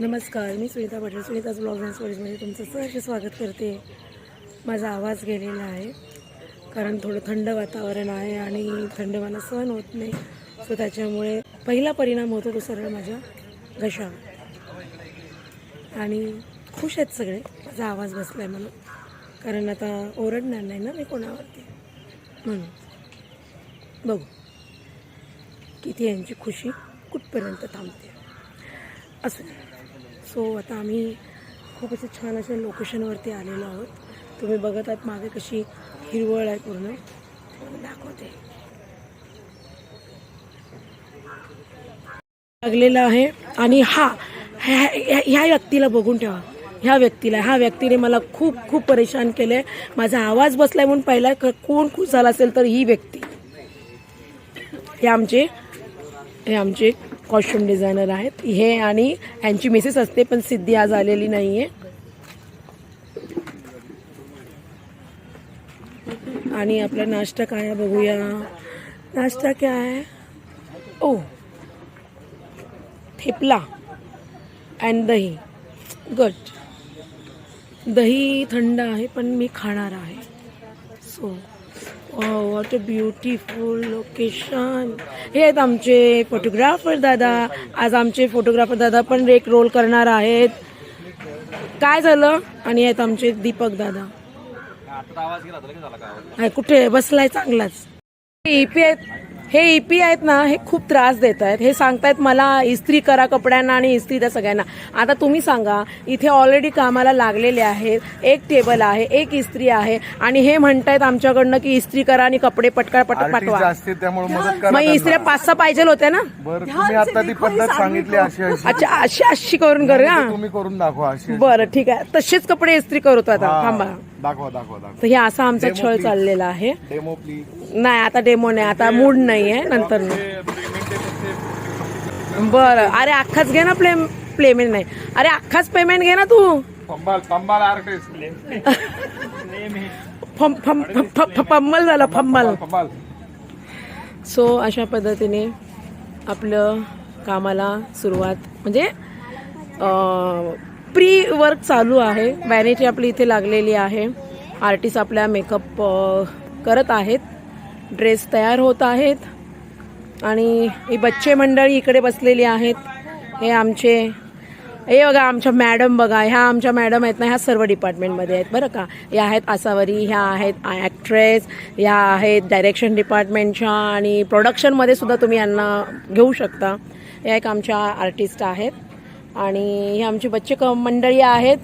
नमस्कार मी सुनीता पाटील सुनीताच ब्लॉग अँड स्टोरीजमध्ये तुमचं सहर्ष स्वागत करते. माझा आवाज गेलेला आहे कारण थोडं थंड वातावरण आहे आणि थंड मला सहन होत नाही. सो त्याच्यामुळे पहिला परिणाम होतो तो सरळ माझ्या घशावर. आणि खुश आहेत सगळे माझा आवाज बसला आहे म्हणून कारण आता ओरडणार नाही ना मी कोणावरती? म्हणून. बघू. किती यांची खुशी कुठपर्यंत थांबते. असू. सो आता आम्ही खूप असं छान अशा लोकेशनवरती आलेलो आहोत. तुम्ही बघत आहात मागे कशी हिरवळ आहे पूर्ण. दाखवते. लागलेला आहे. आणि हा ह्या ह्या- व्यक्तीला बघून ठेवा. ह्या व्यक्तीला ह्या व्यक्तीने मला खूप खूप परेशान केलंय. माझा आवाज बसलाय म्हणून पहिला कोण खुश झाला असेल तर ही व्यक्ती. हे आमचे हे आमचे कॉस्ट्युम डिझायनर आहेत. हे आणि यांची मिसेस असते पण सिद्धी आज आलेली नाही आहे आणि आपला नाश्ता काय बघूया. नाश्ता काय आहे? ओ थेपला अँड दही. गट दही थंड आहे पण मी खाणार आहे. So what a beautiful location हे आहेत आमचे फोटोग्राफर दादा. आज आमचे फोटोग्राफर दादा पण एक रोल करणार आहेत. काय झालं? आणि आहेत आमचे दीपक दादा. कुठे? बसलाय चांगलाच. ईपी आहेत. हे ईपी आहेत ना हे खूप त्रास देत आहेत हे सांगतायत मला इस्त्री करा कपड्यांना आणि इस्त्री त्या सगळ्यांना. आता तुम्ही सांगा इथे ऑलरेडी कामाला लागलेले आहेत. एक टेबल आहे एक इस्त्री आहे. आणि हे म्हणतायत आमच्याकडनं की इस्त्री करा आणि कपडे पटका पटक पाठवा. असते त्यामुळे मदत करा मग. इस्त्र्या पाच सहा पाहिजे होत्या ना? बरं तुम्ही आता ती पद्धत सांगितली. अशी अशी. अच्छा अशी अशी करून कर तुम्ही करून दाखवा अशी. अशी. बरं ठीक आहे. तसेच कपडे इस्त्री करतो आता. हा, थांबा. दाखवा दाखवा दाखवा. तर हे असा आमचा छळ. चाललेला आहे. डेमो प्लीज नाही आता डेमो नाही आता मूड नाही आहे नंतर बरं अरे अख्खाच घे ना प्ले प्लेमेंट नाही. अरे अख्खाच पेमेंट घे ना तू. फम्मल झालं फम्मल पंबाल सो अशा पद्धतीने आपलं कामाला सुरुवात म्हणजे प्री वर्क चालू आहे. वॅनिटी आपली इथे लागलेली आहे. आर्टिस्ट आपल्या मेकअप करत आहेत. ड्रेस तयार होत आहेत. आणि ही बच्चे मंडळी इकडे बसलेली आहेत. हे आमचे हे बघा आमच्या मॅडम बघा ह्या आमच्या मॅडम आहेत ना ह्या सर्व डिपार्टमेंटमध्ये आहेत बरं का. या आहेत आसावरी ह्या आहेत ॲक्ट्रेस ह्या आहेत डायरेक्शन डिपार्टमेंटच्या आणि प्रोडक्शनमध्ये सुद्धा तुम्ही यांना घेऊ शकता. या एक आमच्या आर्टिस्ट आहेत. आणि ही आमची बच्चे क मंडळी आहेत.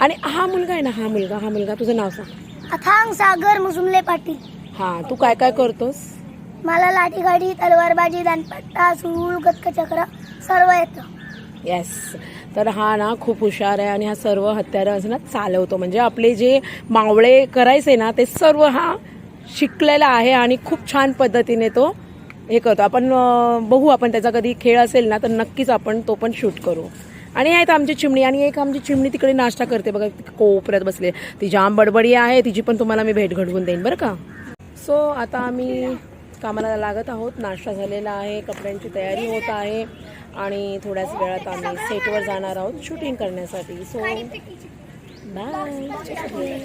आणि हा मुलगा आहे ना हा मुलगा हा मुलगा तुझं नाव सांग. अथांग सागर मुसुमले पाटील. हां तू काय काय करतोस? मला लाठीगाडी तलवारबाजी दानपट्टा सूळ गतकचक्र सर्व येतं. येस तर हा ना खूप हुशार आहे आणि हा सर्व हत्यारं ना चालवतो. म्हणजे आपले जे मावळे करायचे ना ते सर्व हा शिकलेला आहे आणि खूप छान पद्धतीने तो हे करतो. आपण बघू आपण त्याचा कधी खेळ असेल ना तर नक्कीच आपण तो पण शूट करू. आणि आहेत आमची चिमणी आणि एक आमची चिमणी तिकडे नाश्ता करते. बघा कोपऱ्यात बसले ती जाम बडबडी आहे. तिची पण तुम्हाला मी भेट घडवून देईन बरं का? सो आता आम्ही कामाला लागत आहोत. नाश्ता झालेला आहे. कपड्यांची तयारी होत आहे. आणि थोड्याच वेळात आम्ही सेटवर जाणार आहोत शूटिंग करण्यासाठी. So bye